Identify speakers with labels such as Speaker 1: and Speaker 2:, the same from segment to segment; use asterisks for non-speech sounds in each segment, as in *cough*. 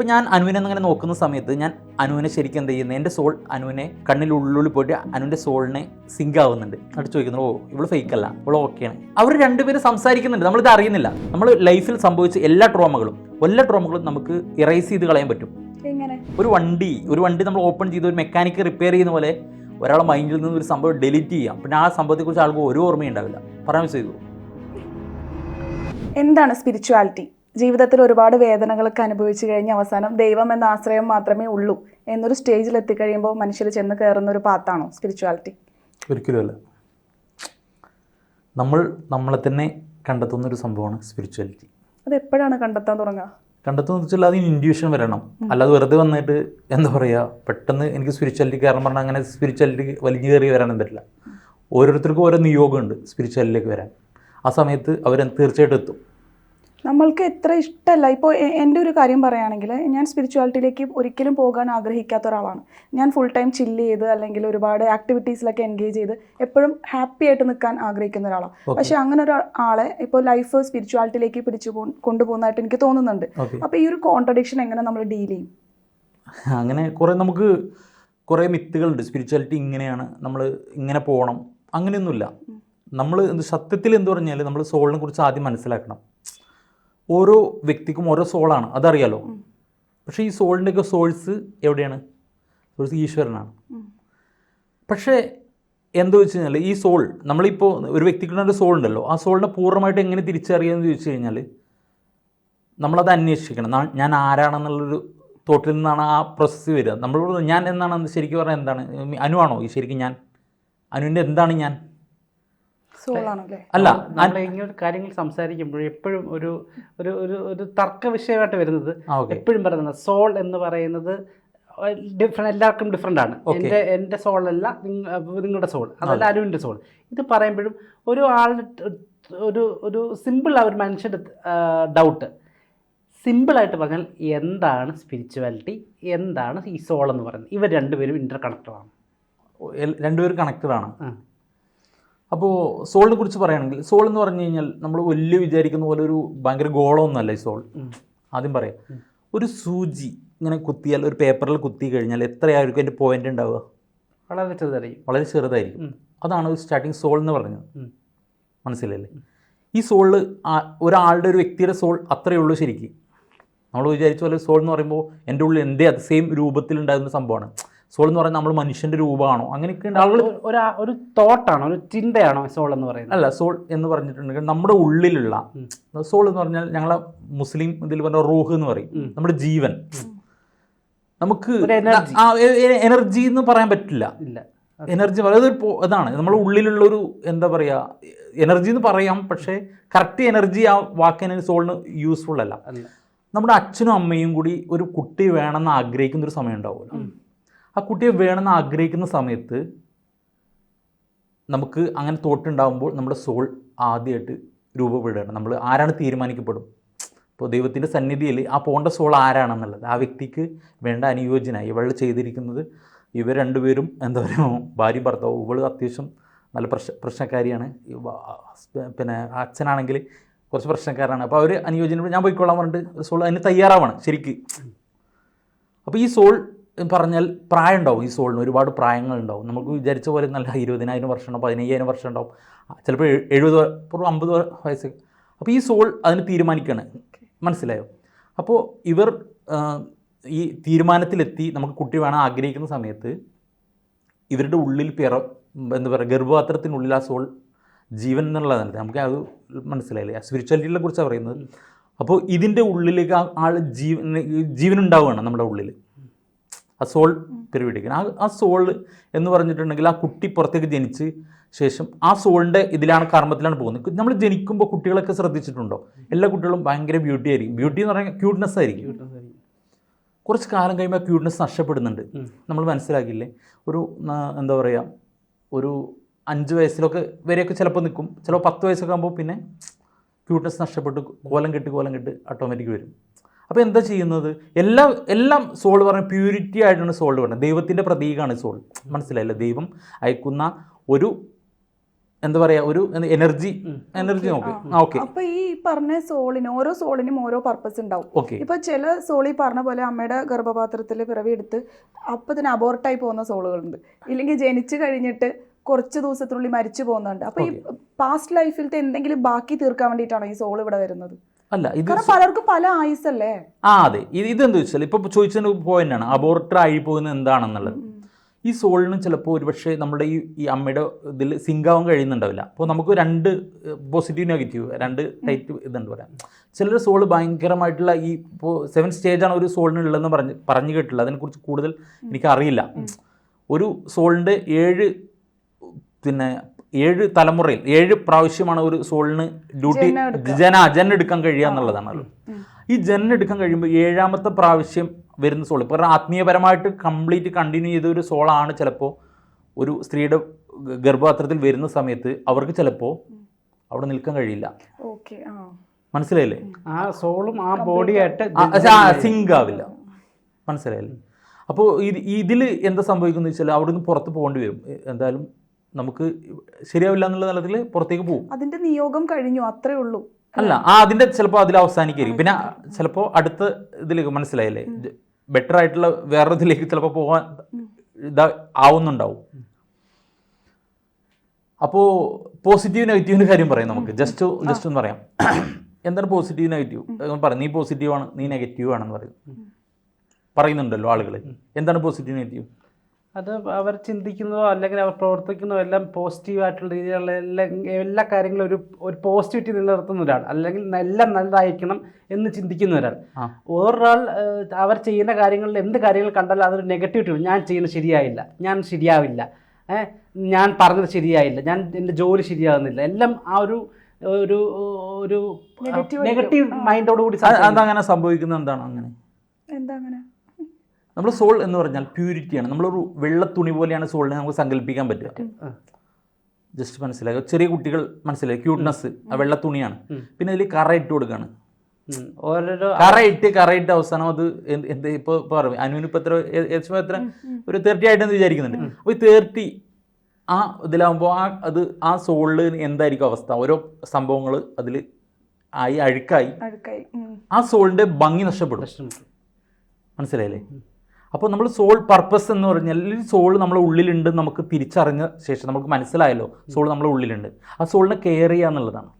Speaker 1: ഇപ്പം ഞാൻ അനുവിനെ അങ്ങനെ നോക്കുന്ന സമയത്ത് ഞാൻ അനുവിനെ ശരിക്കും എന്ത് ചെയ്യുന്നത് എന്റെ സോൾ അനുവിനെ കണ്ണിനുള്ളിൽ പോയിട്ട് അനുവിന്റെ സോളിനെ സിങ്ക് ആവുന്നുണ്ട്. എന്നിട്ട് ചോദിക്കുന്നു ഓ ഇവൾ ഫേക്ക് അല്ല. ഇവൾ ഓക്കെയാണ് അവർ രണ്ടുപേരും സംസാരിക്കുന്നുണ്ട്. നമ്മളിത് അറിയുന്നില്ല. നമ്മൾ ലൈഫിൽ സംഭവിച്ച എല്ലാ ട്രോമകളും എല്ലാ ട്രോമകളും നമുക്ക് ഇറേസ് ചെയ്ത് കളയാൻ പറ്റും. ഒരു വണ്ടി ഒരു വണ്ടി നമ്മൾ ഓപ്പൺ ചെയ്ത് ഒരു മെക്കാനിക്ക് റിപ്പയർ ചെയ്യുന്ന പോലെ ഒരാളെ മൈൻഡിൽ നിന്ന് ഒരു സംഭവം ഡെലിറ്റ് ചെയ്യാം. പിന്നെ ആ സംഭവത്തെക്കുറിച്ച് ആൾക്ക് ഒരു ഓർമ്മയുണ്ടാവില്ല പറയാൻ ചെയ്തു
Speaker 2: എന്താണ് സ്പിരിച്വാലിറ്റി ജീവിതത്തിൽ ഒരുപാട് വേദനകളൊക്കെ അനുഭവിച്ചു കഴിഞ്ഞ് അവസാനം ദൈവം എന്ന ആശ്രയം മാത്രമേ ഉള്ളൂ എന്നൊരു സ്റ്റേജിൽ എത്തിക്കഴിയുമ്പോൾ മനുഷ്യർ ചെന്ന് കയറുന്ന ഒരു പാത്താണോ സ്പിരിച്വാലിറ്റി
Speaker 1: ഒരിക്കലുമല്ല നമ്മൾ നമ്മളെ തന്നെ കണ്ടെത്തുന്ന ഒരു സംഭവമാണ് സ്പിരിച്വാലിറ്റി
Speaker 2: അത് എപ്പോഴാണ് കണ്ടെത്താൻ തുടങ്ങുക?
Speaker 1: കണ്ടെത്തുന്ന വെച്ചാൽ അതിന് ഇൻഡ്യൂഷൻ വരണം. അല്ലാതെ വെറുതെ വന്നിട്ട് എന്താ പറയുക പെട്ടെന്ന് എനിക്ക് സ്പിരിച്വാലിറ്റി കാരണം പറഞ്ഞാൽ അങ്ങനെ സ്പിരിച്വാലിറ്റി വലിഞ്ഞു കയറി വരാനും പറ്റില്ല. ഓരോരുത്തർക്കും ഓരോ നിയോഗമുണ്ട് സ്പിരിച്വാലിറ്റിയിലേക്ക് വരാൻ. ആ സമയത്ത് അവർ തീർച്ചയായിട്ടും എത്തും.
Speaker 2: നമ്മൾക്ക് എത്ര ഇഷ്ടമല്ല. ഇപ്പോൾ എന്റെ ഒരു കാര്യം പറയുകയാണെങ്കിൽ ഞാൻ സ്പിരിച്വാലിറ്റിയിലേക്ക് ഒരിക്കലും പോകാൻ ആഗ്രഹിക്കാത്ത ഒരാളാണ്. ഞാൻ ഫുൾ ടൈം ചില്ല് ചെയ്ത് അല്ലെങ്കിൽ ഒരുപാട് ആക്ടിവിറ്റീസിലൊക്കെ എൻഗേജ് ചെയ്ത് എപ്പോഴും ഹാപ്പി ആയിട്ട് നിൽക്കാൻ ആഗ്രഹിക്കുന്ന ഒരാളാണ്. പക്ഷേ അങ്ങനെ ഒരു ആളെ ഇപ്പോൾ ലൈഫ് സ്പിരിച്വാലിറ്റിയിലേക്ക് പിടിച്ചു പോ കൊണ്ടുപോകുന്നതായിട്ട് എനിക്ക് തോന്നുന്നുണ്ട്. അപ്പോൾ ഈ ഒരു കോൺട്രഡിക്ഷൻ എങ്ങനെ നമ്മൾ ഡീൽ ചെയ്യും?
Speaker 1: അങ്ങനെ കുറേ നമുക്ക് കുറേ മിത്തുകളുണ്ട്. സ്പിരിച്വാലിറ്റി ഇങ്ങനെയാണ്. നമ്മൾ ഇങ്ങനെ പോകണം അങ്ങനെയൊന്നുമില്ല. നമ്മൾ സത്യത്തിൽ എന്ത് പറഞ്ഞാൽ നമ്മൾ സോളിനെ കുറിച്ച് ആദ്യം മനസ്സിലാക്കണം. ഓരോ വ്യക്തിക്കും ഓരോ സോളാണ്. അതറിയാലോ? പക്ഷേ ഈ സോളിന്റെയൊക്കെ സോഴ്സ് എവിടെയാണ്? സോഴ്സ് ഈശ്വരനാണ്. പക്ഷേ എന്താ വെച്ച് കഴിഞ്ഞാൽ ഈ സോൾ നമ്മളിപ്പോൾ ഒരു വ്യക്തിക്കുള്ള ഒരു സോൾ ഉണ്ടല്ലോ. ആ സോളിനെ പൂർണമായിട്ട് എങ്ങനെ തിരിച്ചറിയാമെന്ന് ചോദിച്ചു കഴിഞ്ഞാൽ നമ്മളത് അന്വേഷിക്കണം. ഞാൻ ആരാണെന്നുള്ളൊരു തോട്ടിൽ നിന്നാണ് ആ പ്രോസസ്സ് വരിക. നമ്മൾ ഞാൻ എന്നാണ്? ശരിക്കും പറഞ്ഞാൽ എന്താണ്? അനുവാണോ? ഈ ശരിക്കും ഞാൻ? അനുവിന്റെ എന്താണ് ഞാൻ?
Speaker 2: അല്ലേ
Speaker 1: അല്ല
Speaker 3: നമ്മൾ ഇങ്ങനെ കാര്യങ്ങൾ സംസാരിക്കുമ്പോൾ എപ്പോഴും ഒരു ഒരു ഒരു ഒരു തർക്ക വിഷയമായിട്ട് വരുന്നത് എപ്പോഴും പറയുന്നത് സോൾ എന്ന് പറയുന്നത് ഡിഫറെന്റ് എല്ലാവർക്കും ഡിഫറെന്റ് ആണ്.
Speaker 1: എന്റെ
Speaker 3: എന്റെ സോൾ അല്ല നിങ്ങളുടെ സോൾ. അതല്ല അരുവിന്റെ സോൾ. ഇത് പറയുമ്പോഴും ഒരു ആൾ ഒരു ഒരു സിമ്പിൾ ആ ഒരു മനുഷ്യന്റെ ഡൗട്ട് സിമ്പിളായിട്ട് പറഞ്ഞാൽ എന്താണ് സ്പിരിച്വാലിറ്റി എന്താണ് ഈ സോൾ എന്ന് പറയുന്നത്? ഇവർ രണ്ടുപേരും ഇന്റർ കണക്റ്റഡാണ്
Speaker 1: രണ്ടുപേരും കണക്റ്റഡ് ആണ്.
Speaker 3: ആ.
Speaker 1: അപ്പോൾ സോളിനെ കുറിച്ച് പറയുകയാണെങ്കിൽ സോൾ എന്ന് പറഞ്ഞു കഴിഞ്ഞാൽ നമ്മൾ വലിയ വിചാരിക്കുന്ന പോലെ ഒരു ഭയങ്കര ഗോളമൊന്നുമല്ല ഈ സോൾ. ആദ്യം പറയാം. ഒരു സൂചി ഇങ്ങനെ കുത്തിയാൽ ഒരു പേപ്പറിൽ കുത്തി കഴിഞ്ഞാൽ എത്രയായിരിക്കും അതിന്റെ പോയിന്റ് ഉണ്ടാവുക?
Speaker 3: വളരെ ചെറുതായിരിക്കും.
Speaker 1: വളരെ ചെറുതായിരിക്കും. അതാണ് സ്റ്റാർട്ടിങ് സോൾ എന്ന് പറഞ്ഞത്. മനസ്സിലല്ലേ ഈ സോളിൽ ഒരാളുടെ ഒരു വ്യക്തിയുടെ സോൾ അത്രയേ ഉള്ളൂ ശരിക്കും. നമ്മൾ വിചാരിച്ച പോലെ സോൾ എന്ന് പറയുമ്പോൾ എന്റെ ഉള്ളിൽ എന്റെ അത് സെയിം രൂപത്തിലുണ്ടാകുന്ന സംഭവമാണ്. സോൾ എന്ന് പറയുന്നത് നമ്മൾ മനുഷ്യന്റെ രൂപമാണോ? അങ്ങനെയൊക്കെ ആളുകൾ
Speaker 3: ഒരു- ഒരു ഒരു തോട്ടാണോ ഒരു ചിന്തയാണോ സോൾ എന്ന് പറയുന്നത്.
Speaker 1: അല്ല സോൾ എന്ന് പറഞ്ഞിട്ടുണ്ടെങ്കിൽ നമ്മുടെ ഉള്ളിലുള്ള സോൾ എന്ന് പറഞ്ഞാൽ ഞങ്ങളെ മുസ്ലിം ഇതിൽ പറഞ്ഞ റൂഹ് എന്ന് പറയും. നമ്മുടെ ജീവൻ. നമുക്ക്
Speaker 3: ഒരു
Speaker 1: എനർജി. എന്ന് പറയാൻ പറ്റില്ല.
Speaker 3: ഇല്ല.
Speaker 1: എനർജി ഒരു നമ്മുടെ അതാണ് നമ്മുടെ ഉള്ളിലുള്ളൊരു എന്താ പറയുക എനർജി എന്ന് പറയാം പക്ഷേ കറക്റ്റ് എനർജി ആ വാക്കിന് സോളിന് യൂസ്ഫുൾ അല്ല.
Speaker 3: അല്ല.
Speaker 1: നമ്മുടെ അച്ഛനും അമ്മയും കൂടി ഒരു കുട്ടി വേണമെന്ന് ആഗ്രഹിക്കുന്ന ഒരു സമയം ഉണ്ടാവുമല്ലോ. ആ കുട്ടിയെ വേണമെന്ന് ആഗ്രഹിക്കുന്ന സമയത്ത് നമുക്ക് അങ്ങനെ തോട്ടുണ്ടാകുമ്പോൾ നമ്മുടെ സോൾ ആദ്യമായിട്ട് രൂപപ്പെടുകയാണ്. നമ്മൾ ആരാണ് തീരുമാനിക്കപ്പെടും? ഇപ്പോൾ ദൈവത്തിന്റെ സന്നിധിയിൽ ആ പോകേണ്ട സോൾ ആരാണെന്നുള്ളത്? ആ വ്യക്തിക്ക് വേണ്ട അനുയോജ്യനായി ഇവൾ ചെയ്തിരിക്കുന്നത് ഇവർ രണ്ടുപേരും എന്താ പറയുക ഭാര്യ ഭർത്താവ്. ഇവൾ അത്യാവശ്യം നല്ല പ്രശ്ന പ്രശ്നക്കാരിയാണ്. പിന്നെ അച്ഛനാണെങ്കിൽ കുറച്ച് പ്രശ്നക്കാരാണ് അപ്പോൾ അവർ അനുയോജ്യനോട് ഞാൻ പോയിക്കൊള്ളാൻ പറഞ്ഞിട്ട് സോൾ അതിന് തയ്യാറാവണം ശരിക്ക്. അപ്പോൾ ഈ സോൾ പറഞ്ഞാൽ പ്രായം ഉണ്ടാവും ഈ സോളിന്. ഒരുപാട് പ്രായങ്ങളുണ്ടാവും. നമുക്ക് വിചാരിച്ച പോലെ നല്ല ഇരുപതിനായിരം വർഷം ഉണ്ടാവും പതിനയ്യായിരം വർഷം ഉണ്ടാവും. ചിലപ്പോൾ എഴു- എഴുപത് ഒരു അമ്പത് വയസ്സ്. അപ്പോൾ ഈ സോൾ അതിന് തീരുമാനിക്കുകയാണ് മനസ്സിലായോ? അപ്പോൾ ഇവർ ഈ തീരുമാനത്തിലെത്തി നമുക്ക് കുട്ടി വേണം ആഗ്രഹിക്കുന്ന സമയത്ത് ഇവരുടെ ഉള്ളിൽ പിറ എന്താ പറയുക ഗർഭപാത്രത്തിനുള്ളിൽ ആ സോൾ ജീവൻ എന്നുള്ളതല്ല നമുക്ക് അത് മനസ്സിലായില്ലേ? സ്പിരിച്വാലിറ്റിയെ കുറിച്ചാണ് പറയുന്നത്. അപ്പോൾ ഇതിന്റെ ഉള്ളിലേക്ക് ആൾ ജീവൻ ജീവനുണ്ടാവുകയാണ് നമ്മുടെ ഉള്ളിൽ ആ സോൾ പിരിവിടിക്കണം ആ ആ സോൾ എന്ന് പറഞ്ഞിട്ടുണ്ടെങ്കിൽ ആ കുട്ടി പുറത്തേക്ക് ജനിച്ച് ശേഷം ആ സോളിന്റെ ഇതിലാണ് കർമ്മത്തിലാണ് പോകുന്നത്. നമ്മൾ ജനിക്കുമ്പോൾ കുട്ടികളൊക്കെ ശ്രദ്ധിച്ചിട്ടുണ്ടോ? എല്ലാ കുട്ടികളും ഭയങ്കര ബ്യൂട്ടി ആയിരിക്കും. ബ്യൂട്ടി എന്ന് പറഞ്ഞാൽ ക്യൂട്ട്നെസ് ആയിരിക്കും. കുറച്ച് കാലം കഴിയുമ്പോൾ ക്യൂട്ട്നെസ് നഷ്ടപ്പെടുന്നുണ്ട്. നമ്മൾ മനസ്സിലാക്കില്ലേ ഒരു എന്താ പറയുക ഒരു അഞ്ച് വയസ്സിലൊക്കെ വരെയൊക്കെ ചിലപ്പോൾ നിൽക്കും. ചിലപ്പോൾ പത്ത് വയസ്സൊക്കെ ആകുമ്പോൾ പിന്നെ ക്യൂട്ട്നെസ് നഷ്ടപ്പെട്ട് കോലം കെട്ട് കോലം കെട്ട് ഓട്ടോമാറ്റിക് വരും. അപ്പോൾ എന്താ ചെയ്യുന്നത്? എല്ലാം എല്ലാം സോൾ പറഞ്ഞ പ്യൂരിറ്റി ആയിട്ടാണ് സോൾ പറയുന്നത് ദൈവത്തിന്റെ പ്രതീകമാണ് സോൾ മനസ്സിലായില്ലേ? ദൈവം അയക്കുന്ന ഒരു എന്താ പറയാ ഒരു എനർജി എനർജി നോക്കി. ഓക്കെ
Speaker 2: അപ്പൊ ഈ പറഞ്ഞ സോളിന് ഓരോ സോളിനും ഓരോ പർപ്പസ് ഉണ്ടാവും. ഇപ്പൊ ചില സോളി പറഞ്ഞ പോലെ അമ്മയുടെ ഗർഭപാത്രത്തിൽ പിറവിയെടുത്ത് അപ്പൊ തന്നെ അബോർട്ടായി പോകുന്ന സോളുകളുണ്ട് ഇല്ലെങ്കിൽ ജനിച്ചു കഴിഞ്ഞിട്ട് കുറച്ച് ദിവസത്തിനുള്ളിൽ മരിച്ചു പോകുന്നുണ്ട്. അപ്പൊ ഈ പാസ്റ്റ് ലൈഫിലത്തെ എന്തെങ്കിലും ബാക്കി തീർക്കാൻ വേണ്ടിയിട്ടാണോ ഈ സോൾ ഇവിടെ വരുന്നത്?
Speaker 1: അല്ല ഇത്
Speaker 2: പലർക്കും പല ആയുസല്ലേ
Speaker 1: ആ അതെ. ഇത് ഇതെന്ത് വെച്ചാൽ ഇപ്പൊ ചോദിച്ചതിന് പോയിന്റ് ആണ് അബോർട്ടർ ആയി പോകുന്നത് എന്താണെന്നുള്ളത്. ഈ സോളിന് ചിലപ്പോൾ ഒരുപക്ഷെ നമ്മുടെ ഈ ഈ അമ്മയുടെ ഇതിൽ സിങ്കാവാൻ കഴിയുന്നുണ്ടാവില്ല. അപ്പോൾ നമുക്ക് രണ്ട് പോസിറ്റീവ് നെഗറ്റീവ് രണ്ട് ടൈറ്റ് ഇതുണ്ട് പറയാം. ചിലർ സോൾ ഭയങ്കരമായിട്ടുള്ള ഈ ഇപ്പോൾ സെവൻ സ്റ്റേജാണ് ഒരു സോളിന് ഉള്ളതെന്ന് പറഞ്ഞ് പറഞ്ഞു കേട്ടില്ല അതിനെക്കുറിച്ച് കൂടുതൽ എനിക്കറിയില്ല. ഒരു സോളിന്റെ ഏഴ് പിന്നെ ഏഴ് തലമുറയിൽ ഏഴ് പ്രാവശ്യമാണ് ഒരു സോളിന് ഡ്യൂട്ടി. ജന ജന എടുക്കാൻ കഴിയുക എന്നുള്ളതാണല്ലോ ഈ ജന എടുക്കാൻ കഴിയുമ്പോൾ ഏഴാമത്തെ പ്രാവശ്യം വരുന്ന സോൾ ഇപ്പോൾ ആത്മീയപരമായിട്ട് കംപ്ലീറ്റ് കണ്ടിന്യൂ ചെയ്ത ഒരു സോളാണ് ചിലപ്പോൾ ഒരു സ്ത്രീയുടെ ഗർഭപാത്രത്തിൽ വരുന്ന സമയത്ത് അവർക്ക് ചിലപ്പോൾ അവിടെ നിൽക്കാൻ കഴിയില്ല.
Speaker 2: ഓക്കെ ആ.
Speaker 1: മനസ്സിലായില്ലേ?
Speaker 3: ആ സോളും ആ ബോഡിയായിട്ട്
Speaker 1: സിങ്ക് ആവില്ല. മനസ്സിലായില്ലേ? അപ്പോൾ ഇത് ഇതിൽ എന്താ സംഭവിക്കുന്നത് വെച്ചാൽ അവിടെ നിന്ന് പുറത്ത് പോകേണ്ടി വരും. എന്തായാലും നമുക്ക് ശരിയാവില്ല എന്നുള്ള തലത്തിൽ പുറത്തേക്ക് പോകും.
Speaker 2: അതിന്റെ നിയോഗം കഴിഞ്ഞു അത്രേ ഉള്ളൂ.
Speaker 1: അല്ല ആ അതിന്റെ ചിലപ്പോൾ അതിൽ അവസാനിക്കായിരിക്കും. പിന്നെ ചിലപ്പോൾ അടുത്ത ഇതിലേക്ക് മനസ്സിലായില്ലേ? ബെറ്റർ ആയിട്ടുള്ള വേറെ ഇതിലേക്ക് ചിലപ്പോൾ പോകാൻ ഇതാ ആവുന്നുണ്ടാവും. അപ്പോൾ പോസിറ്റീവ് നെഗറ്റീവിന്റെ കാര്യം പറയാം നമുക്ക്. ജസ്റ്റ് ജസ്റ്റ് ഒന്ന് പറയാം. എന്താണ് പോസിറ്റീവ് നെഗറ്റീവ് പറ നീ പോസിറ്റീവ് ആണ് നീ നെഗറ്റീവ് ആണെന്ന് പറയും. പറയുന്നുണ്ടല്ലോ ആളുകൾ എന്താണ് പോസിറ്റീവ് നെഗറ്റീവ്
Speaker 3: അത് അവർ ചിന്തിക്കുന്നതോ അല്ലെങ്കിൽ അവർ പ്രവർത്തിക്കുന്നതോ എല്ലാം പോസിറ്റീവായിട്ടുള്ള രീതിയിലുള്ള എല്ലാ എല്ലാ കാര്യങ്ങളും ഒരു ഒരു പോസിറ്റിവിറ്റി നിലനിർത്തുന്ന ഒരാൾ അല്ലെങ്കിൽ എല്ലാം നല്ലതായിരിക്കണം എന്ന് ചിന്തിക്കുന്ന ഒരാൾ.
Speaker 1: ആ.
Speaker 3: അവർ ചെയ്യുന്ന കാര്യങ്ങളിൽ എന്ത് കാര്യങ്ങൾ കണ്ടാലും അതൊരു നെഗറ്റിവിറ്റി ഞാൻ ചെയ്യുന്നത് ശരിയായില്ല. ഞാൻ ശരിയാവില്ല. ഏഹ്, ഞാൻ പറഞ്ഞത് ശരിയായില്ല. ഞാൻ എന്റെ ജോലി ശരിയാകുന്നില്ല. എല്ലാം ആ ഒരു ഒരു ഒരു നെഗറ്റീവ് മൈൻഡോടുകൂടി.
Speaker 1: അതങ്ങനെ സംഭവിക്കുന്നത് എന്താണ് അങ്ങനെ?
Speaker 2: എന്താ അങ്ങനെ?
Speaker 1: നമ്മൾ സോൾ എന്ന് പറഞ്ഞാൽ പ്യൂരിറ്റിയാണ് നമ്മളൊരു വെള്ള തുണി പോലെയാണ് സോളിനെ നമുക്ക് സങ്കല്പിക്കാൻ പറ്റുക. ജസ്റ്റ് മനസ്സിലാക്കുക ചെറിയ കുട്ടികൾ മനസ്സിലായി. ക്യൂട്ട്നെസ് ആ വെള്ള തുണിയാണ് പിന്നെ അതിൽ കറ ഇട്ട് കൊടുക്കുകയാണ്.
Speaker 3: ഓരോരോ
Speaker 1: കറ ഇട്ട് കറ ഇട്ട് അവസാനം അത് എന്ത് ഇപ്പോൾ പറയും. അനുവിന് ഇപ്പോൾ എത്ര ഏകദേശം എത്ര? ഒരു തേർട്ടി ആയിട്ടെന്ന് വിചാരിക്കുന്നുണ്ട്. അപ്പോൾ ഈ തേർട്ടി ആ ഇതിലാകുമ്പോൾ ആ അത് ആ സോളിൽ എന്തായിരിക്കും അവസ്ഥ? ഓരോ സംഭവങ്ങൾ അതിൽ ആയി അഴുക്കായി.
Speaker 2: അഴുക്കായി.
Speaker 1: ആ സോളിന്റെ ഭംഗി നഷ്ടപ്പെടും. മനസ്സിലായില്ലേ? അപ്പോൾ നമ്മൾ സോൾ പർപ്പസ് എന്ന് പറഞ്ഞാൽ ഈ സോൾ നമ്മുടെ ഉള്ളിലുണ്ട് നമുക്ക് തിരിച്ചറിഞ്ഞ ശേഷം നമുക്ക് മനസ്സിലായല്ലോ സോൾ നമ്മുടെ ഉള്ളിലുണ്ട്. ആ സോളിനെ കെയർ ചെയ്യുക എന്നുള്ളതാണ്.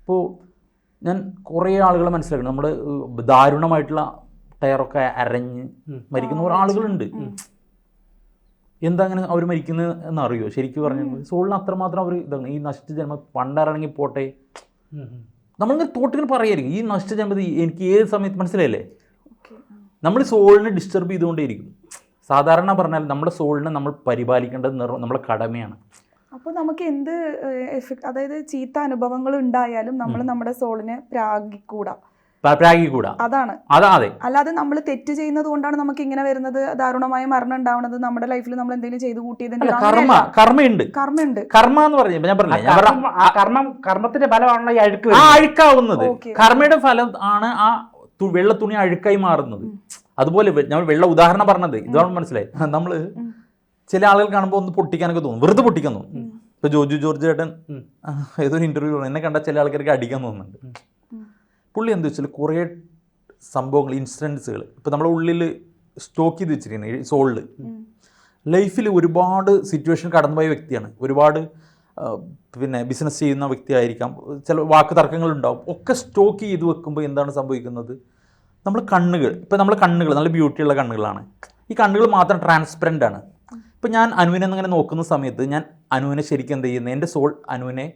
Speaker 1: ഇപ്പോൾ ഞാൻ കുറേ ആളുകളെ മനസ്സിലാക്കണം നമ്മൾ ദാരുണമായിട്ടുള്ള ടയറൊക്കെ അരഞ്ഞ് മരിക്കുന്ന ആളുകളുണ്ട്. എന്താ അങ്ങനെ അവർ മരിക്കുന്നത് എന്നറിയോ? ശരിക്കും പറഞ്ഞു സോളിന് അത്രമാത്രം അവർ ഇതാണ്. ഈ നശിച്ച ജന്മം പണ്ടിറങ്ങി പോട്ടെ. നമ്മളിങ്ങനെ തോട്ടിങ്ങനെ പറയായിരിക്കും. ഈ നശിച്ച ജന്മത്തിൽ എനിക്ക് ഏത് സമയത്ത് മനസ്സിലായില്ലേ? നമ്മൾ സോളിനെ ഡിസ്റ്റർബ് ചെയ്തുകൊണ്ടേയിരിക്കും. സാധാരണ പറഞ്ഞാൽ നമ്മുടെ സോളിനെ നമ്മൾ പരിപാലിക്കേണ്ടത് നമ്മുടെ കടമയാണ്.
Speaker 2: അപ്പോൾ നമുക്ക് എന്ത് എഫക്ട് അതായത് ചീത്ത അനുഭവങ്ങൾ ഉണ്ടായാലും നമ്മൾ നമ്മുടെ സോളിനെ പ്രാഗിക്കൂടാ.
Speaker 1: പ്ര- പ്രാഗിക്കൂടാ.
Speaker 2: അതാണ്.
Speaker 1: അതെ
Speaker 2: അല്ലാതെ നമ്മൾ തെറ്റ് ചെയ്യുന്നത് കൊണ്ടാണ് നമുക്ക് ഇങ്ങനെ വരുന്നത് ദാരുണമായ മരണം ഉണ്ടാവുന്നത് നമ്മുടെ ലൈഫിൽ നമ്മൾ എന്തെങ്കിലും ചെയ്തു
Speaker 1: കൂട്ടിയത്
Speaker 2: കൂട്ടിയതിന്റെ
Speaker 1: കർമ്മ കർമ്മയുണ്ട്.
Speaker 2: കർമ്മയുണ്ട്.
Speaker 1: കർമ്മ എന്ന് പറഞ്ഞ ഞാൻ
Speaker 3: കർമ്മം-
Speaker 1: പറഞ്ഞ
Speaker 3: ആ കർമ്മം കർമ്മത്തിന്റെ ഫലമാണല്ലോ ഈ അഴുക്ക്
Speaker 1: ആ അഴുക്കാവുന്നത്. കർമ്മയുടെ ഫലം ആണ് ആ വെള്ള തുണി അഴുക്കായി മാറുന്നത്. അതുപോലെ നമ്മൾ ഞാൻ വെള്ള ഉദാഹരണം പറഞ്ഞത്. ഇതാണ് മനസ്സിലായി നമ്മൾ ചില ആളുകൾ കാണുമ്പോൾ ഒന്ന് പൊട്ടിക്കാനൊക്കെ തോന്നും. വെറുതെ പൊട്ടിക്കാൻ തോന്നും. ഇപ്പൊ ജോജു ജോർജ് ചേട്ടൻ. ഏതൊരു ഇന്റർവ്യൂ എന്നെ കണ്ട ചില ആൾക്കാർക്ക് അടിക്കാൻ തോന്നുന്നുണ്ട്. പുള്ളി എന്താ വെച്ചാൽ കുറേ സംഭവങ്ങൾ ഇൻസിഡൻസുകൾ ഇപ്പം നമ്മളെ ഉള്ളിൽ സ്റ്റോക്ക് ചെയ്ത് വെച്ചിരിക്കുന്നത് സോളിൽ ലൈഫിൽ ഒരുപാട് സിറ്റുവേഷൻ കടന്നുപോയ വ്യക്തിയാണ്. ഒരുപാട് പിന്നെ ബിസിനസ് ചെയ്യുന്ന വ്യക്തിയായിരിക്കാം ചില വാക്ക് തർക്കങ്ങളുണ്ടാവും. ഒക്കെ സ്റ്റോക്ക് ചെയ്ത് വെക്കുമ്പോൾ എന്താണ് സംഭവിക്കുന്നത്? നമ്മൾ കണ്ണുകൾ ഇപ്പോൾ നമ്മൾ കണ്ണുകൾ നല്ല ബ്യൂട്ടിയുള്ള കണ്ണുകളാണ്. ഈ കണ്ണുകൾ മാത്രം ട്രാൻസ്പെറന്റ് ആണ്. ഇപ്പം ഞാൻ അനുവിനെ അങ്ങനെ നോക്കുന്ന സമയത്ത് ഞാൻ അനുവിനെ ശരിക്കും എന്ത് ചെയ്യുന്നത് എന്റെ സോൾ അനുവിനെ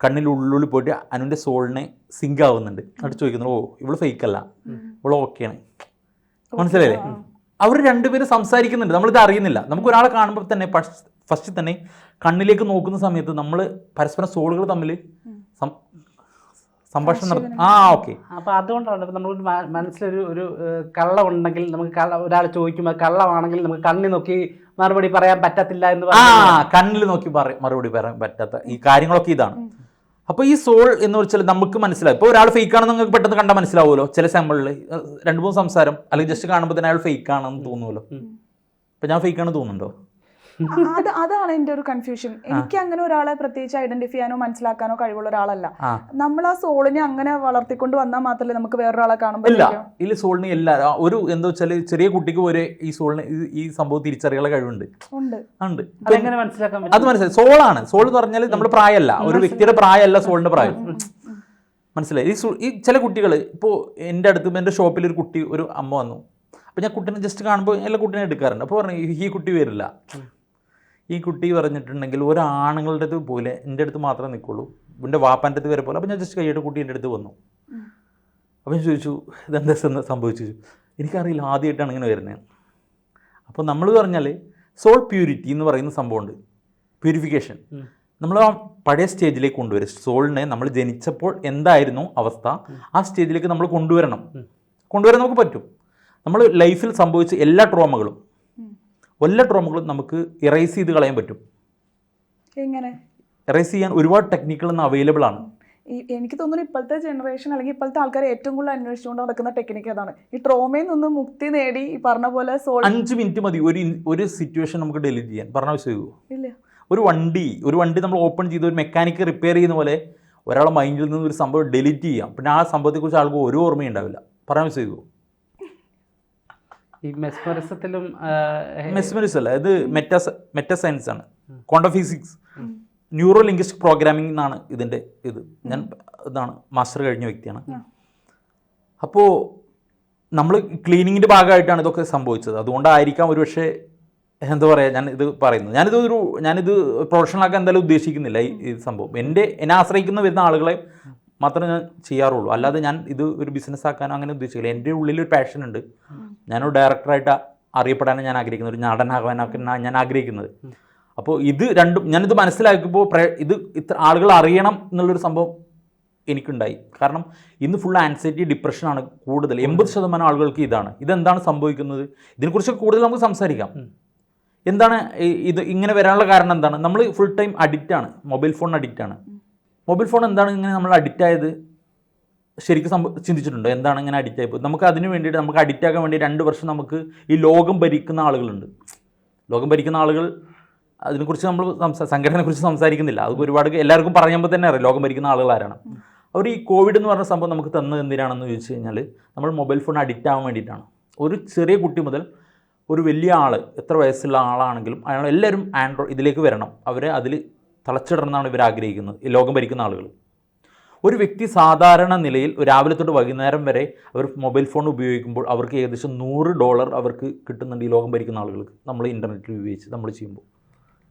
Speaker 1: കണ്ണിനുള്ളിൽ പോയിട്ട് അനുവിന്റെ സോളിനെ സിങ്ക് ആവുന്നുണ്ട്. എന്നിട്ട് ചോദിക്കുന്നു ഓ ഇവൾ ഫേക്കല്ല ഇവൾ ഓക്കെയാണ് മനസ്സിലായില്ലേ? അവർ രണ്ടുപേരും സംസാരിക്കുന്നുണ്ട്. നമ്മളിത് അറിയുന്നില്ല. നമുക്ക് ഒരാളെ കാണുമ്പോൾ തന്നെ ഫസ്റ്റ് തന്നെ കണ്ണിലേക്ക് നോക്കുന്ന സമയത്ത് നമ്മൾ പരസ്പരം സോളുകൾ തമ്മിൽ സംഭാഷണം ആ ഓക്കെ.
Speaker 3: അപ്പൊ അതുകൊണ്ടാണ് ഇപ്പൊ നമ്മൾ മനസ്സിലൊരു ഒരു കള്ള ഉണ്ടെങ്കിൽ നമുക്ക് കള്ള ഒരാൾ ചോദിക്കുമ്പോൾ കള്ളമാണെങ്കിൽ നമുക്ക് കണ്ണി നോക്കി മറുപടി പറയാൻ പറ്റത്തില്ല എന്ന്
Speaker 1: ആ കണ്ണിൽ നോക്കി പറയാൻ മറുപടി പറയാൻ പറ്റാത്ത ഈ കാര്യങ്ങളൊക്കെ ഇതാണ്. അപ്പോൾ ഈ സോൾ എന്ന് വെച്ചാൽ നമുക്ക് മനസ്സിലാവും. ഇപ്പോൾ ഒരാൾ ഫേക്ക് ആണെന്ന് നിങ്ങൾക്ക് പെട്ടെന്ന് കണ്ടാൽ മനസ്സിലാവുമല്ലോ. ചില സാമ്പിളിൽ രണ്ട് മൂന്ന് സംസാരം അല്ലെങ്കിൽ ജസ്റ്റ് കാണുമ്പോൾ തന്നെ അയാൾ ഫേക്ക് ആണെന്ന് തോന്നുമല്ലോ. അപ്പൊ ഞാൻ ഫേക്ക് ആണെന്ന് തോന്നുന്നുണ്ടോ?
Speaker 2: അത് അതാണ് എന്റെ ഒരു കൺഫ്യൂഷൻ എനിക്ക് അങ്ങനെ ഒരാളെ പ്രത്യേകിച്ച് ഐഡന്റിഫൈ ചെയ്യാനോ മനസ്സിലാക്കാനോ കഴിവുള്ള ഒരാളല്ല. നമ്മൾ ആ സോളിനെ അങ്ങനെ വളർത്തിക്കൊണ്ട് വന്നാൽ മാത്രമല്ലേ നമുക്ക് വേറൊരാളെ കാണുമ്പോൾ
Speaker 1: ഇല്ല. സോളിന് എല്ലാ ഒരു എന്താ വെച്ചാൽ ചെറിയ കുട്ടിക്ക് വരെ ഈ സോളിന് ഈ- സംഭവം തിരിച്ചറിയാനുള്ള കഴിവുണ്ട്.
Speaker 2: ഉണ്ട്.
Speaker 1: ഉണ്ട്.
Speaker 3: അതെങ്ങനെ മനസ്സിലാക്കാൻ
Speaker 1: അത് മനസ്സിലായി. സോളാണ് സോൾ എന്ന് പറഞ്ഞാൽ നമ്മുടെ പ്രായമല്ല. ഒരു വ്യക്തിയുടെ പ്രായമല്ല സോളിന്റെ പ്രായം. മനസ്സിലായി. ഈ ഈ ചില കുട്ടികൾ ഇപ്പോൾ എന്റെ അടുത്ത് എന്റെ ഷോപ്പിൽ ഒരു കുട്ടി ഒരു അമ്മ വന്നു. അപ്പോൾ ഞാൻ കുട്ടീനെ ജസ്റ്റ് കാണുമ്പോൾ എല്ലാ കുട്ടീനെ എടുക്കാറുണ്ട്. അപ്പോൾ പറഞ്ഞു ഈ കുട്ടി വരില്ല. ഈ കുട്ടി പറഞ്ഞിട്ടുണ്ടെങ്കിൽ ഒരു ആണുങ്ങളുടെ അടുത്ത് പോലെ എന്റെ അടുത്ത് മാത്രമേ നിൽക്കുള്ളൂ. എന്റെ വാപ്പാന്റെ അടുത്ത് വരെ പോലെ. അപ്പോൾ ഞാൻ ജസ്റ്റ് കൈയുടെ കുട്ടി എന്റെ അടുത്ത് വന്നു.
Speaker 2: അപ്പം
Speaker 1: അപ്പോൾ ഞാൻ ചോദിച്ചു ഇതെന്താ സംഭ- സംഭവിച്ചു? എനിക്കറിയില്ല ആദ്യമായിട്ടാണ് ഇങ്ങനെ വരുന്നത്. അപ്പോൾ നമ്മൾ പറഞ്ഞാൽ സോൾ പ്യൂരിറ്റി എന്ന് പറയുന്ന സംഭവമുണ്ട്. പ്യൂരിഫിക്കേഷൻ നമ്മൾ ആ പഴയ സ്റ്റേജിലേക്ക് കൊണ്ടുവരും. സോളിനെ നമ്മൾ ജനിച്ചപ്പോൾ എന്തായിരുന്നു അവസ്ഥ? ആ സ്റ്റേജിലേക്ക് നമ്മൾ കൊണ്ടുവരണം. കൊണ്ടുവരാൻ നമുക്ക് പറ്റും. നമ്മൾ ലൈഫിൽ സംഭവിച്ച എല്ലാ ട്രോമകളും. എല്ലാ ട്രോമകളും നമുക്ക് ഇറേസ് ചെയ്ത് കളയാൻ പറ്റും.
Speaker 2: എങ്ങനെ?
Speaker 1: ഇറേസ് ചെയ്യാൻ ഒരുപാട് ടെക്നിക്കുകൾ ഇന്ന് അവൈലബിൾ ആണ്.
Speaker 2: എനിക്ക് തോന്നുന്നു ഇപ്പോഴത്തെ ജനറേഷൻ അല്ലെങ്കിൽ ഇപ്പോഴത്തെ ആൾക്കാർ ഏറ്റവും കൂടുതൽ അന്വേഷിച്ചുകൊണ്ട് നടക്കുന്ന ടെക്നിക്ക് അതാണ് ഈ ട്രോമയിൽ നിന്ന് മുക്തി നേടി ഈ പറഞ്ഞ പോലെ
Speaker 1: അഞ്ച് മിനിറ്റ് മതി. ഒരു ഒരു സിറ്റുവേഷൻ നമുക്ക് ഡെലിറ്റ് ചെയ്യാൻ. പറഞ്ഞ വിശ്വസിക്കുമോ
Speaker 2: ഇല്ല?
Speaker 1: ഒരു വണ്ടി ഒരു വണ്ടി നമ്മൾ ഓപ്പൺ ചെയ്ത് ഒരു മെക്കാനിക്ക് റിപ്പയർ ചെയ്യുന്ന പോലെ ഒരാളെ മൈൻഡിൽ നിന്ന് ഒരു സംഭവം ഡെലിറ്റ് ചെയ്യാം. പിന്നെ ആ സംഭവത്തെക്കുറിച്ച് ആൾക്ക് ഒരു ഓർമ്മയും ഉണ്ടാവില്ല. പറഞ്ഞ വിശ്വസിക്കുമോ
Speaker 3: ഈ മെസ്മറിസത്തിലും
Speaker 1: മെസ്മറിസ് അല്ല ഇത് ആണ് quantum physics. Neuro linguistic programming എന്നാണ് ഇതിന്റെ ഇത്. ഞാൻ ഇതാണ് മാസ്റ്റർ കഴിഞ്ഞ വ്യക്തിയാണ്.
Speaker 2: അപ്പോ
Speaker 1: അപ്പോൾ നമ്മൾ ക്ലീനിങ്ങിന്റെ ഭാഗമായിട്ടാണ് ഇതൊക്കെ സംഭവിച്ചത്. അതുകൊണ്ടായിരിക്കാം ഒരുപക്ഷെ എന്താ പറയുക ഞാൻ ഇത് പറയുന്നത്. ഞാനിത് ഒരു ഞാനിത് പ്രൊഫഷണലാക്കാൻ എന്തായാലും ഉദ്ദേശിക്കുന്നില്ല ഈ ഈ സംഭവം. എന്റെ എന്നെ ആശ്രയിക്കുന്ന വരുന്ന ആളുകളെ മാത്രമേ ഞാൻ ചെയ്യാറുള്ളൂ. അല്ലാതെ ഞാൻ ഇത് ഒരു ബിസിനസ് ആക്കാനോ അങ്ങനെ ഉദ്ദേശിക്കില്ല. എന്റെ ഉള്ളിൽ ഒരു പാഷൻ ഉണ്ട് ഞാനൊരു ഡയറക്ടറായിട്ട് അറിയപ്പെടാനാണ് ഞാൻ ആഗ്രഹിക്കുന്നത്. ഒരു നടനാകാനൊക്കെ ഞാൻ ആഗ്രഹിക്കുന്നത്. അപ്പോൾ ഇത് രണ്ടും ഞാനിത് മനസ്സിലാക്കിയപ്പോൾ പ്ര- ഇത് ഇത്ര ആളുകൾ അറിയണം എന്നുള്ളൊരു സംഭവം എനിക്കുണ്ടായി. കാരണം ഇന്ന് ഫുൾ ആൻസൈറ്റി ഡിപ്രഷനാണ് കൂടുതൽ. എൺപത് ശതമാനം ആളുകൾക്ക് ഇതാണ്. ഇതെന്താണ് സംഭവിക്കുന്നത്? ഇതിനെക്കുറിച്ച് കൂടുതൽ നമുക്ക് സംസാരിക്കാം. എന്താണ് ഇത് ഇങ്ങനെ വരാനുള്ള കാരണം എന്താണ്? നമ്മൾ ഫുൾ ടൈം അഡിക്റ്റാണ് മൊബൈൽ ഫോൺ അഡിക്റ്റാണ് മൊബൈൽ ഫോൺ എന്താണ് ഇങ്ങനെ നമ്മൾ അഡിക്റ്റ് ആയത്? ശരിക്കും സംഭവം ചിന്തിച്ചിട്ടുണ്ടോ? എന്താണ് ഇങ്ങനെ അഡിക്റ്റ് ആയിപ്പോയി നമുക്ക് അതിന് വേണ്ടിയിട്ട് നമുക്ക് അഡിക്റ്റ് ആക്കാൻ വേണ്ടി രണ്ട് വർഷം നമുക്ക് ഈ ലോകം ഭരിക്കുന്ന ആളുകളുണ്ട്. ലോകം ഭരിക്കുന്ന ആളുകൾ അതിനെക്കുറിച്ച് നമ്മൾ സംസാ സംഘടനയെക്കുറിച്ച് സംസാരിക്കുന്നില്ല. അത് ഒരുപാട് എല്ലാവർക്കും പറയുമ്പോൾ തന്നെ അറിയാം ലോകം ഭരിക്കുന്ന ആളുകൾ ആരാണ്. അവർ ഈ കോവിഡ് എന്ന് പറഞ്ഞ സംഭവം നമുക്ക് തന്നത് എന്തിനാണെന്ന് ചോദിച്ചു കഴിഞ്ഞാൽ നമ്മൾ മൊബൈൽ ഫോൺ അഡിക്റ്റ് ആവാൻ വേണ്ടിയിട്ടാണ്. ഒരു ചെറിയ കുട്ടി മുതൽ ഒരു വലിയ ആൾ എത്ര വയസ്സുള്ള ആളാണെങ്കിലും അയാൾ എല്ലാവരും ആൻഡ്രോയിഡ് ഇതിലേക്ക് വരണം. അവരെ അതിൽ തളച്ചിടണമെന്നാണ് ഇവർ ആഗ്രഹിക്കുന്നത്. ഈ ലോകം ഭരിക്കുന്ന ആളുകൾ. ഒരു വ്യക്തി സാധാരണ നിലയിൽ രാവിലെ തൊട്ട് വൈകുന്നേരം വരെ അവർ മൊബൈൽ ഫോൺ ഉപയോഗിക്കുമ്പോൾ അവർക്ക് ഏകദേശം നൂറ് ഡോളർ അവർക്ക് കിട്ടുന്നുണ്ട് ഈ ലോകം ഭരിക്കുന്ന ആളുകൾക്ക്. നമ്മൾ ഇന്റർനെറ്റിൽ ഉപയോഗിച്ച് നമ്മൾ ചെയ്യുമ്പോൾ.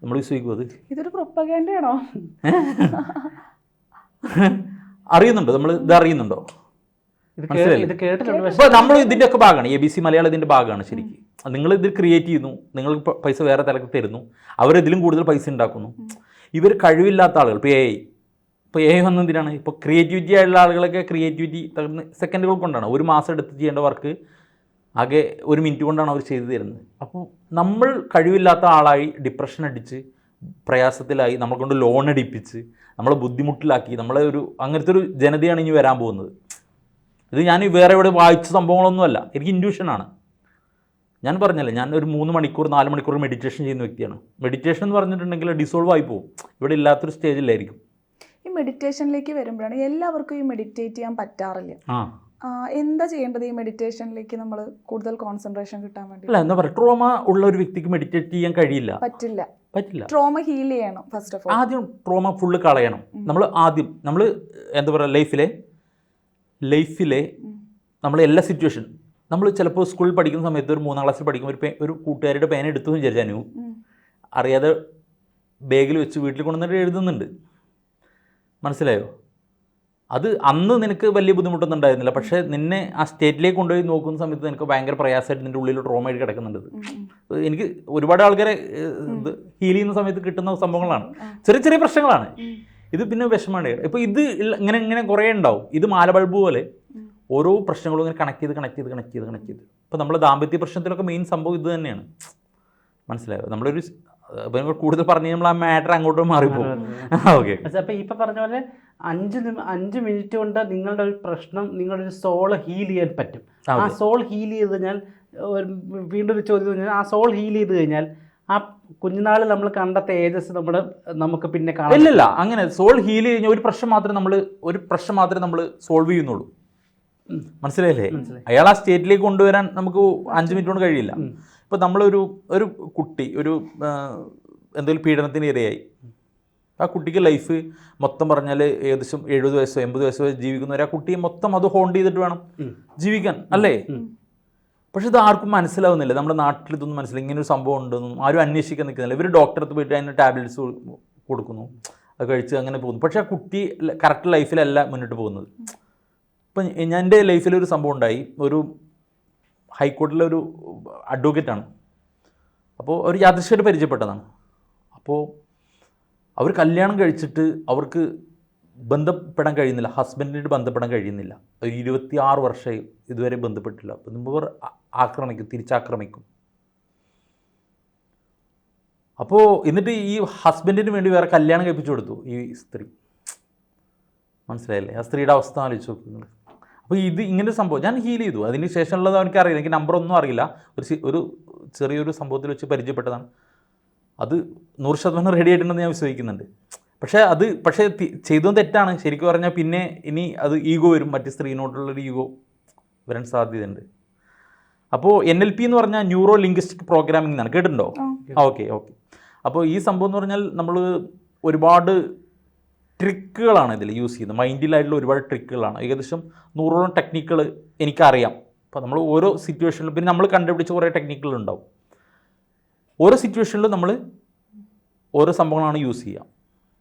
Speaker 1: നമ്മൾ വിശ്വസിക്കും അത്
Speaker 2: ഇതൊരു പ്രൊപ്പഗാൻഡയാണോ
Speaker 1: അറിയുന്നുണ്ടോ? നമ്മൾ ഇത് അറിയുന്നുണ്ടോ? ഇപ്പോൾ നമ്മൾ ഇതിന്റെ ഒക്കെ ഭാഗമാണ്. എ ബി സി മലയാളം ഇതിന്റെ ഭാഗമാണ് ശരിക്കും. നിങ്ങൾ ഇത് ക്രിയേറ്റ് ചെയ്യുന്നു. നിങ്ങൾ പൈസ വേറെ തലക്ക് തരുന്നു. അവരിതിലും കൂടുതൽ പൈസ ഉണ്ടാക്കുന്നു. ഇവർ കഴിവില്ലാത്ത ആളുകൾ. ഇപ്പോൾ എ ഐ ഇപ്പോൾ എ ഐ വന്നെന്തിനാണ് ഇപ്പോൾ ക്രിയേറ്റിവിറ്റി ആയിട്ടുള്ള ആളുകളൊക്കെ ക്രിയേറ്റിവിറ്റി സെക്കൻഡുകൾ കൊണ്ടാണ്. ഒരു മാസം എടുത്ത് ചെയ്യേണ്ട വർക്ക് ആകെ ഒരു മിനിറ്റ് കൊണ്ടാണ് അവർ ചെയ്തു തരുന്നത്. അപ്പോൾ നമ്മൾ കഴിവില്ലാത്ത ആളായി ഡിപ്രഷൻ അടിച്ച് പ്രയാസത്തിലായി നമ്മളെ കൊണ്ട് ലോൺ അടിപ്പിച്ച് നമ്മളെ ബുദ്ധിമുട്ടിലാക്കി നമ്മളെ ഒരു അങ്ങനത്തെ ഒരു ജനതയാണ് ഇനി വരാൻ പോകുന്നത്. ഇത് ഞാൻ വേറെ എവിടെ വായിച്ച സംഭവങ്ങളൊന്നുമല്ല. എനിക്ക് ഇൻഡ്യൂഷനാണ് ഞാൻ പറഞ്ഞല്ലേ ഞാൻ ഒരു മൂന്ന് മണിക്കൂർ നാല് മണിക്കൂർ മെഡിറ്റേഷൻ ചെയ്യുന്ന വ്യക്തിയാണ്. മെഡിറ്റേഷൻ എന്ന് പറഞ്ഞിട്ടുണ്ടെങ്കിൽ ഡിസോൾവ് ആയി പോകും. ഇവിടെ ഇല്ലാത്തൊരു സ്റ്റേജിലായിരിക്കും
Speaker 2: ഈ മെഡിറ്റേഷനിലേക്ക് വരുമ്പോഴാണ് എല്ലാവർക്കും ഈ മെഡിറ്റേറ്റ് ചെയ്യാൻ പറ്റാറില്ല. എന്താ ചെയ്യേണ്ടത് ഈ മെഡിറ്റേഷനിലേക്ക് നമ്മൾ കൂടുതൽ കോൺസെൻട്രേഷൻ കിട്ടാൻ വേണ്ടി?
Speaker 1: അല്ല എന്താ പറയുക ട്രോമ ഉള്ള ഒരു വ്യക്തിക്ക് മെഡിറ്റേറ്റ് ചെയ്യാൻ കഴിയില്ല.
Speaker 2: പറ്റില്ല.
Speaker 1: പറ്റില്ല.
Speaker 2: ട്രോമ ഹീൽ ചെയ്യണം ഫസ്റ്റ് ഓഫ് ഓൾ
Speaker 1: ആദ്യം ട്രോമ ഫുള്ള് കളയണം. നമ്മൾ ആദ്യം നമ്മൾ എന്താ പറയുക ലൈഫിലെ ലൈഫിലെ നമ്മൾ എല്ലാ സിറ്റുവേഷൻ നമ്മൾ ചിലപ്പോൾ സ്കൂളിൽ പഠിക്കുന്ന സമയത്ത് ഒരു മൂന്നാം ക്ലാസ്സിൽ പഠിക്കുമ്പോൾ ഒരു പേ ഒരു കൂട്ടുകാരുടെ പേന എടുത്തു എന്ന് വിചാരിച്ചു അറിയാതെ ബാഗിൽ വെച്ച് വീട്ടിൽ കൊണ്ടുവന്നിട്ട് എഴുതുന്നുണ്ട്. മനസ്സിലായോ? അത് അന്ന് നിനക്ക് വലിയ ബുദ്ധിമുട്ടൊന്നും ഉണ്ടായിരുന്നില്ല. പക്ഷേ നിന്നെ ആ സ്റ്റേറ്റിലേക്ക് കൊണ്ടുപോയി നോക്കുന്ന സമയത്ത് നിനക്ക് ഭയങ്കര പ്രയാസമായിട്ട് നിന്റെ ഉള്ളിൽ ട്രോമയായിട്ട് കിടക്കുന്നുണ്ട് ഇത്. എനിക്ക് ഒരുപാട് ആൾക്കാരെ ഇത് ഹീൽ ചെയ്യുന്ന സമയത്ത് കിട്ടുന്ന സംഭവങ്ങളാണ്. ചെറിയ ചെറിയ പ്രശ്നങ്ങളാണ്. ഇത് പിന്നെ വിഷമമാണ്. ഇപ്പോൾ ഇത് ഇങ്ങനെ ഇങ്ങനെ കുറേ ഉണ്ടാവും. ഇത് മാലബൾബ് പോലെ ഓരോ പ്രശ്നങ്ങളും ഇങ്ങനെ കണക്ട് ചെയ്ത് കണക്ട് ചെയ്ത് കണക്ട് ചെയ്ത് കണക്ട് ചെയ്ത്. ഇപ്പോൾ നമ്മൾ ദാമ്പത്യ പ്രശ്നത്തിലൊക്കെ മെയിൻ സംഭവം ഇത് തന്നെയാണ്. മനസ്സിലായോ? നമ്മളൊരു അപ്പോൾ കൂടുതൽ പറഞ്ഞു നമ്മൾ ആ മാറ്റർ അങ്ങോട്ട് മാറിപ്പോകും. ഓക്കെ *laughs*
Speaker 3: പക്ഷെ അപ്പൊ ഇപ്പൊ പറഞ്ഞ പോലെ അഞ്ച് അഞ്ച് മിനിറ്റ് കൊണ്ട് നിങ്ങളുടെ ഒരു പ്രശ്നം നിങ്ങളുടെ ഒരു സോൾ ഹീൽ ചെയ്യാൻ പറ്റും.
Speaker 1: ആ,
Speaker 3: സോൾ ഹീൽ ചെയ്ത് കഴിഞ്ഞാൽ വീണ്ടും ഒരു ചോദ്യം കഴിഞ്ഞാൽ ആ സോൾ ഹീൽ ചെയ്ത് കഴിഞ്ഞാൽ ആ കുഞ്ഞുനാളിൽ നമ്മൾ കണ്ട തേജസ് നമ്മൾ നമുക്ക് പിന്നെ കാണാം
Speaker 1: ഇല്ലല്ല അങ്ങനെ സോൾ ഹീൽ കഴിഞ്ഞാൽ ഒരു പ്രശ്നം മാത്രമേ നമ്മൾ ഒരു പ്രശ്നം മാത്രമേ നമ്മൾ സോൾവ് ചെയ്യുന്നുള്ളൂ. മനസ്സിലായില്ലേ? അയാൾ ആ സ്റ്റേറ്റിലേക്ക് കൊണ്ടുവരാൻ നമുക്ക് അഞ്ച് മിനിറ്റ് കൊണ്ട് കഴിയില്ല. ഇപ്പം നമ്മളൊരു ഒരു കുട്ടി ഒരു എന്തെങ്കിലും പീഡനത്തിന് ഇരയായി. ആ കുട്ടിക്ക് ലൈഫ് മൊത്തം പറഞ്ഞാൽ ഏകദേശം എഴുപത് വയസ്സോ എൺപത് വയസ്സോ ജീവിക്കുന്നവരെ ജീവിക്കുന്നവർ ആ കുട്ടിയെ മൊത്തം അത് ഹോൾഡ് ചെയ്തിട്ട് വേണം ജീവിക്കാൻ അല്ലേ. പക്ഷെ ഇത് ആർക്കും മനസ്സിലാവുന്നില്ല. നമ്മുടെ നാട്ടിൽ ഇതൊന്നും മനസ്സിലായി ഇങ്ങനെ ഒരു സംഭവം ഉണ്ടെന്നും ആരും അന്വേഷിക്കാൻ നിൽക്കുന്നില്ല. ഇവർ ഡോക്ടറെ അടുത്ത് പോയിട്ട് അതിന് ടാബ്ലറ്റ്സ് കൊടുക്കുന്നു. അത് കഴിച്ച് അങ്ങനെ പോകുന്നു. പക്ഷേ ആ കുട്ടി കറക്റ്റ് ലൈഫിലല്ല മുന്നോട്ട് പോകുന്നത്. ഇപ്പം ഞാൻ എന്റെ ലൈഫിൽ ഒരു സംഭവം ഉണ്ടായി. ഒരു ഹൈക്കോടതിയിലെ ഒരു അഡ്വക്കേറ്റാണ് അപ്പോൾ ഒരു യാദൃശ്യമായിട്ട് പരിചയപ്പെട്ടതാണ്. അപ്പോൾ അവർ കല്യാണം കഴിച്ചിട്ട് അവർക്ക് ബന്ധപ്പെടാൻ കഴിയുന്നില്ല. ഹസ്ബൻഡിനായിട്ട് ബന്ധപ്പെടാൻ കഴിയുന്നില്ല. ഒരു ഇരുപത്തി ആറ് വർഷമായി ഇതുവരെ ബന്ധപ്പെട്ടില്ല അപ്പം മുമ്പ് ആക്രമിക്കും തിരിച്ചാക്രമിക്കും. അപ്പോൾ എന്നിട്ട് ഈ ഹസ്ബൻഡിന് വേണ്ടി വേറെ കല്യാണം കഴിപ്പിച്ചു കൊടുത്തു ഈ സ്ത്രീ. മനസ്സിലായില്ലേ? ആ സ്ത്രീയുടെ അവസ്ഥ ആലോചിച്ച് നോക്കുന്നത് അപ്പോൾ ഇത് ഇങ്ങനെ സംഭവം ഞാൻ ഹീൽ ചെയ്തു. അതിന് ശേഷമുള്ളത് എനിക്ക് അറിയില്ല. എനിക്ക് നമ്പർ ഒന്നും അറിയില്ല. ഒരു ഒരു ചെറിയൊരു സംഭവത്തിൽ വെച്ച് പരിചയപ്പെട്ടതാണ്. അത് നൂറ് ശതമാനം റെഡി ആയിട്ടുണ്ടെന്ന് ഞാൻ വിശ്വസിക്കുന്നുണ്ട്. പക്ഷേ അത് പക്ഷേ ചെയ്തതും തെറ്റാണ്. ശരിക്കും പറഞ്ഞാൽ പിന്നെ ഇനി അത് ഈഗോ വരും. മറ്റ് സ്ത്രീനോട്ടുള്ളൊരു ഈഗോ വരാൻ സാധ്യതയുണ്ട്. അപ്പോൾ എൻ എൽ പി എന്ന് പറഞ്ഞാൽ ന്യൂറോ ലിംഗ്വിസ്റ്റിക് പ്രോഗ്രാമിംഗ് എന്നാണ്. കേട്ടിട്ടുണ്ടോ? ഓക്കെ ഓക്കെ അപ്പോൾ ഈ സംഭവം എന്ന് പറഞ്ഞാൽ നമ്മൾ ഒരുപാട് ട്രിക്കുകളാണ് ഇതിൽ യൂസ് ചെയ്യുന്നത്. മൈൻഡിലായിട്ടുള്ള ഒരുപാട് ട്രിക്കുകളാണ് ഏകദേശം നൂറോളം ടെക്നിക്കുകൾ എനിക്കറിയാം. അപ്പോൾ നമ്മൾ ഓരോ സിറ്റുവേഷനിലും പിന്നെ നമ്മൾ കണ്ടുപിടിച്ച കുറേ ടെക്നിക്കുകൾ ഉണ്ടാവും. ഓരോ സിറ്റുവേഷനിലും നമ്മൾ ഓരോ സംഭവങ്ങളാണ് യൂസ് ചെയ്യുക